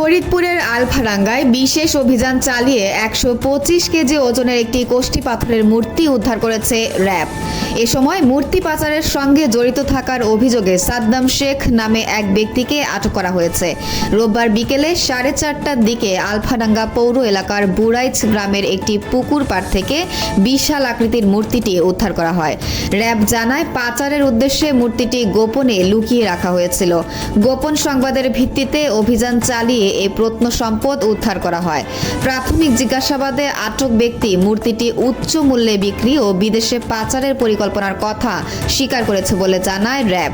ফরিদপুরের আলফারাঙ্গায় বিশেষ অভিযান চালিয়ে একশো পঁচিশ কেজি ওজনের একটি কোষ্ঠী পাথরের মূর্তি উদ্ধার করেছে র্যাব। এ সময় মূর্তি পাচারের সঙ্গে জড়িত থাকার অভিযোগে সাদ্দাম শেখ নামে এক ব্যক্তিকে আটক করা হয়েছে। রোববার বিকেলে সাড়ে চারটার দিকে আলফাডাঙ্গা পৌর এলাকার বুড়াইচ গ্রামের একটি পুকুর পাড় থেকে বিশাল আকৃতির মূর্তিটি উদ্ধার করা হয়। র্যাব জানায়, পাচারের উদ্দেশ্যে মূর্তিটি গোপনে লুকিয়ে রাখা হয়েছিল। গোপন সংবাদের ভিত্তিতে অভিযান চালিয়ে এই প্রত্ন সম্পদ উদ্ধার করা হয়। প্রাথমিক জিজ্ঞাসাবাদে আটক ব্যক্তি মূর্তিটি উচ্চ মূল্যে বিক্রি ও বিদেশে পাচারের পরিকল্পনার কথা স্বীকার করেছে বলে জানায় র্যাব।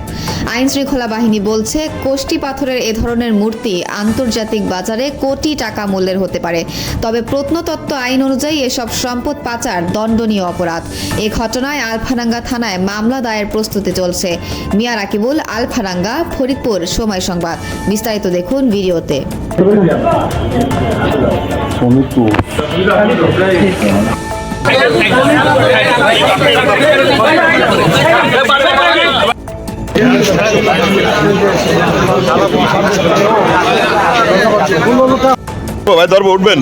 আইন শৃঙ্খলা বাহিনী বলছে কোষ্টি পাথরের এ ধরনের মূর্তি আন্তর্জাতিক বাজারে কোটি টাকা মূল্যের হতে পারে। তবে প্রত্নতত্ত্ব আইন অনুযায়ী এসব সম্পদ পাচার দণ্ডনীয় অপরাধ। এ ঘটনায় আলফারাঙ্গা থানায় মামলা দায়ের প্রস্তুতি চলছে। মিয়া রাকিবুল আলফারাঙ্গা ফরিদপুর সময় সংবাদ। বিস্তারিত দেখুন ভিডিওতে। সমিতু ভাই ধরবো উঠবেন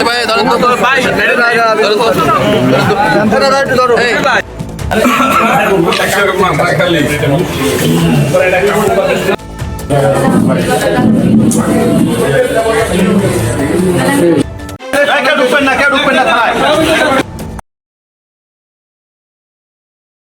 ভাই ধরেন তো ভাই ধরেন তো ধরো ভাই কেউ ঢুকবেন না কেউ ঢুকবেন না থানায়